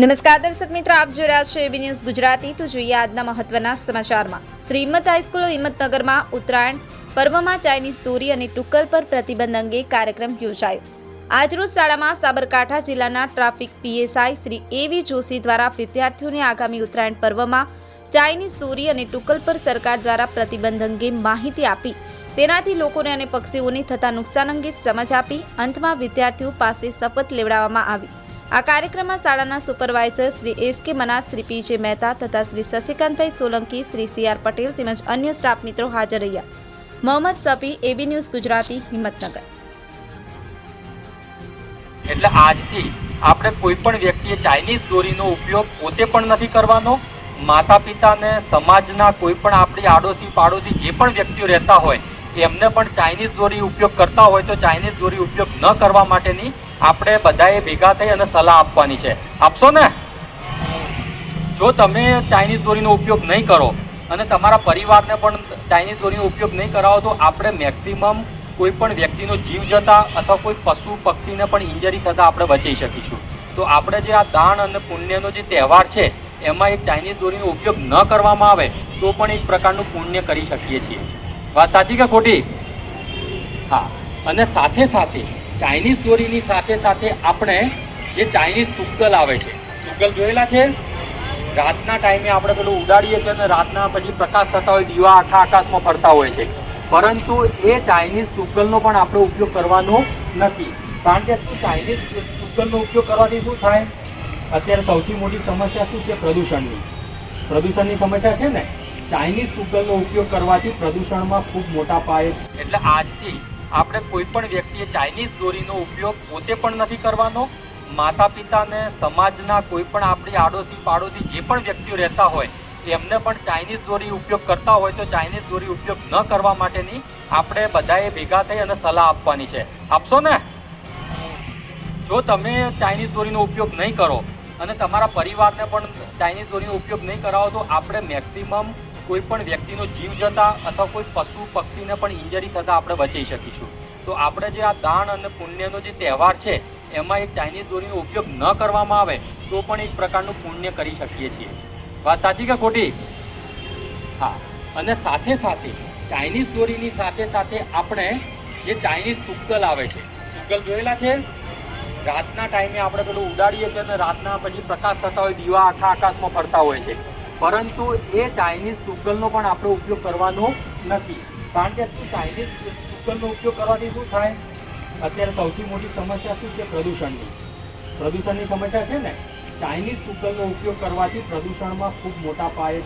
નમસ્કાર દર્શક મિત્રો, આપ જોઈ રહ્યા છો એબી ન્યૂઝ ગુજરાતી. તો જોઈએ આજના મહત્વના સમાચારમાં. શ્રીમદ હાઈસ્કૂલ હિંમતનગરમાં ઉત્તરાયણ પર્વમાં ચાઇનીઝ દોરી અને ટુક્કલ પર પ્રતિબંધ અંગે કાર્યક્રમ યોજાયો. આજરોજ શાળામાં સાબરકાંઠા જિલ્લાના ટ્રાફિક પીએસઆઈ શ્રી એવી જોશી દ્વારા વિદ્યાર્થીઓને આગામી ઉત્તરાયણ પર્વમાં ચાઇનીઝ દોરી અને ટુક્કલ પર સરકાર દ્વારા પ્રતિબંધ અંગે માહિતી આપી. તેનાથી લોકોને અને પક્ષીઓને થતા નુકસાન અંગે સમજ આપી. અંતમાં વિદ્યાર્થીઓ પાસે શપથ લેવડાવવામાં આવી. આ કાર્યક્રમમાં શાળાના સુપરવાઇઝર શ્રી એસ કે મનાજ શ્રી પી જે મહેતા તથા શ્રી શશિકાંતભાઈ સોલંકી, શ્રી સી આર પટેલ તેમજ અન્ય સ્ટાફ મિત્રો હાજર રહ્યા. Mohammad Safi, AB news Gujarati, Himmatnagar. એટલે આજથી આપણે કોઈ પણ વ્યક્તિએ ચાઇનીઝ દોરીનો ઉપયોગ પોતે પણ નથી કરવાનો. માતા પિતાને સમાજના કોઈ પણ આપણી આડોશી પાડોશી જે પણ વ્યક્તિઓ રહેતા હોય, એમને પણ ચાઇનીઝ દોરી ઉપયોગ કરતા હોય તો ચાઇનીઝ દોરી ઉપયોગ ન કરવા માટેની આપણે બધાએ ભેગા થઈ અને સલાહ આપવાની છે. આપશો ને? જો તમે ચાઇનીઝ દોરીનો ઉપયોગ નહીં કરો અને તમારા પરિવારને પણ ચાઇનીઝ દોરીનો ઉપયોગ નહીં કરાવો, તો આપણે મેક્સિમમ કોઈ પણ વ્યક્તિનો જીવ જતા અથવા કોઈ પશુ પક્ષીને પણ ઇન્જરી થતાં આપણે બચી શકીશું. તો આપણે જે આ દાન અને પુણ્યનો જે તહેવાર છે, એમાં એક ચાઇનીઝ દોરીનો ઉપયોગ ન કરવામાં આવે, તો પણ એક પ્રકારનું પુણ્ય કરી શકીએ છીએ. વાત સાચી કે ખોટી? હા. અને સાથે સાથે ચાઇનીઝ દોરીની સાથે સાથે આપણે જે ચાઇનીઝ તુક્કલ આવે છે, તુક્કલ જોયેલા છે? રાતના ટાઈમે આપણે પેલું ઉડાડીએ છીએ અને રાતના પછી પ્રકાશ થતા હોય, દીવા આખા આકાશમાં ફરતા હોય છે. પરંતુ એ ચાઇનીઝ તુક્કલનો પણ આપણે ઉપયોગ કરવાનો નથી. કારણ કે શું ચાઇનીઝ તુક્કલનો ઉપયોગ કરવાથી શું થાય? અત્યારે સૌથી મોટી સમસ્યા શું છે? પ્રદૂષણની. પ્રદૂષણની સમસ્યા છે ને? ચાઇનીઝ તુક્કલનો ઉપયોગ કરવાથી પ્રદૂષણમાં ખૂબ મોટા પાયે એટલે આજથી આપણે કોઈ પણ વ્યક્તિએ ચાઇનીઝ દોરીનો ઉપયોગ પોતે પણ નથી કરવાનો. માતા પિતાને સમાજના કોઈ પણ આપણી આડોશી પાડોશી જે પણ વ્યક્તિઓ રહેતા હોય, એમને પણ ચાઇનીઝ દોરી ઉપયોગ કરતા હોય તો ચાઇનીઝ દોરી ઉપયોગ ન કરવા માટેની આપણે બધાએ ભેગા થઈ અને સલાહ આપવાની છે. આપશો ને? જો તમે ચાઇનીઝ દોરીનો ઉપયોગ નહીં કરો અને તમારા પરિવારને પણ ચાઇનીઝ દોરીનો ઉપયોગ નહીં કરાવો તો આપણે મેક્સિમમ કોઈ પણ વ્યક્તિનો જીવ જતા અથવા કોઈ પશુ પક્ષીને પણ ઇન્જરી થતાં આપણે બચી શકીશું. તો આપણે જે આ દાન અને પુણ્યનો જે તહેવાર છે, એમાં એક ચાઇનીઝ દોરીનો ઉપયોગ ન કરવામાં આવે, તો પણ એક પ્રકારનું પુણ્ય કરી શકીએ છીએ. વાત સાચી કે ખોટી? હા. અને સાથે સાથે ચાઇનીઝ દોરીની સાથે સાથે આપણે જે ચાઇનીઝ તુક્કલ આવે છે, તુક્કલ જોયેલા છે? રાતના ટાઈમે આપણે પેલું ઉડાડીએ છીએ અને રાતના પછી પ્રકાશ થતા હોય, દીવા આખા આકાશમાં ફરતા હોય છે. પરંતુ એ ચાઇનીઝ સુગલનો પણ આપણે ઉપયોગ કરવાનો નથી. કારણ કે શું ચાઇનીઝ સુગલનો ઉપયોગ કરવાથી શું થાય? અત્યારે સૌથી મોટી સમસ્યા શું છે? પ્રદૂષણની. પ્રદૂષણની સમસ્યા છે ને? ચાઇનીઝ સુગલનો ઉપયોગ કરવાથી પ્રદૂષણમાં ખૂબ મોટા પાયે